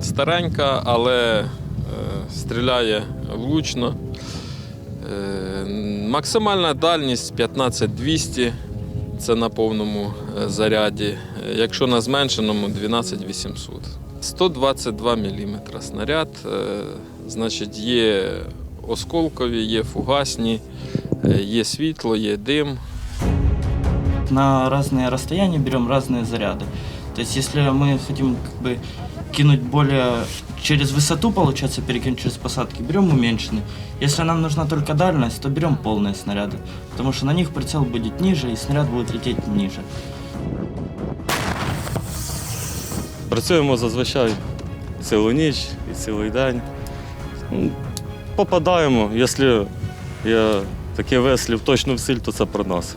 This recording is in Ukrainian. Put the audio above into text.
старенька, але е, стріляє влучно. Е, максимальна дальність 15200 це на повному е, заряді. Е, Якщо на зменшеному 12800. 122 мм снаряд. Е, значить, є осколкові, є фугасні, е, є світло, є дим. На разные расстояния берем разные заряды. То есть если мы хотим как бы кинуть более через высоту, получается, перекинуть через посадки, берем уменьшенный. Если нам нужна только дальность, то берем полные снаряды, потому что на них прицел будет ниже и снаряд будет лететь ниже. Працюємо зазвичай цілу ніч і цілий день. Ну, Попадаємо, якщо є таке вислів точно в ціль, то це про нас.